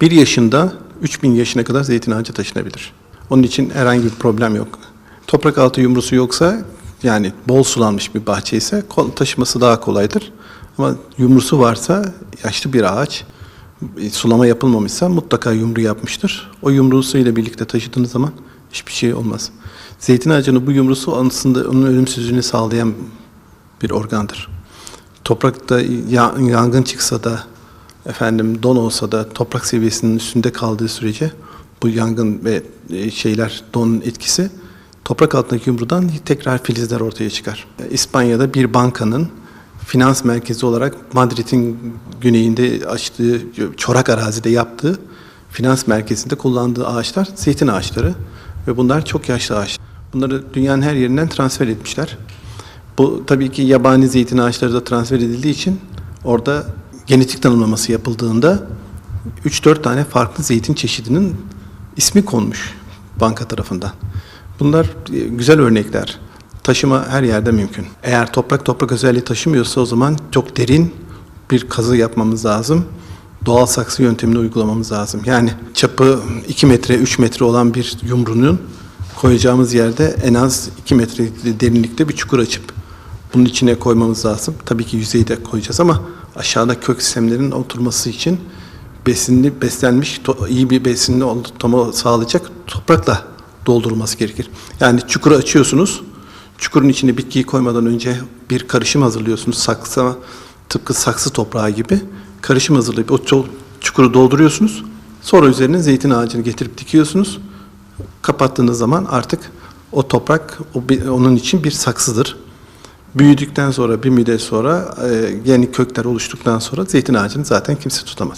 1 yaşında 3000 yaşına kadar zeytin ağacı taşınabilir. Onun için herhangi bir problem yok. Toprak altı yumrusu yoksa yani bol sulanmış bir bahçe ise taşıması daha kolaydır. Ama yumrusu varsa yaşlı bir ağaç e, sulama yapılmamışsa mutlaka yumru yapmıştır. O yumrusuyla birlikte taşıdığınız zaman hiçbir şey olmaz. Zeytin ağacının bu yumrusu aslında onun ölümsüzlüğünü sağlayan bir organdır. Toprakta ya- yangın çıksa da efendim don olsa da toprak seviyesinin üstünde kaldığı sürece bu yangın ve e, şeyler donun etkisi toprak altındaki yumrudan tekrar filizler ortaya çıkar. E, İspanya'da bir bankanın finans merkezi olarak Madrid'in güneyinde açtığı çorak arazide yaptığı finans merkezinde kullandığı ağaçlar zeytin ağaçları ve bunlar çok yaşlı ağaç. Bunları dünyanın her yerinden transfer etmişler. Bu tabii ki yabani zeytin ağaçları da transfer edildiği için orada genetik tanımlaması yapıldığında 3-4 tane farklı zeytin çeşidinin ismi konmuş banka tarafından. Bunlar e, güzel örnekler. Taşıma her yerde mümkün. Eğer toprak toprak özelliği taşımıyorsa o zaman çok derin bir kazı yapmamız lazım. Doğal saksı yöntemini uygulamamız lazım. Yani çapı 2 metre, 3 metre olan bir yumrunun koyacağımız yerde en az 2 metre derinlikte bir çukur açıp bunun içine koymamız lazım. Tabii ki yüzeyde koyacağız ama aşağıda kök sistemlerinin oturması için besinli, beslenmiş, iyi bir besinli ortamı sağlayacak toprakla doldurulması gerekir. Yani çukuru açıyorsunuz. Çukurun içine bitkiyi koymadan önce bir karışım hazırlıyorsunuz. Saksı, tıpkı saksı toprağı gibi karışım hazırlayıp o çukuru dolduruyorsunuz. Sonra üzerine zeytin ağacını getirip dikiyorsunuz. Kapattığınız zaman artık o toprak onun için bir saksıdır. Büyüdükten sonra bir müddet sonra e, yeni kökler oluştuktan sonra zeytin ağacını zaten kimse tutamaz.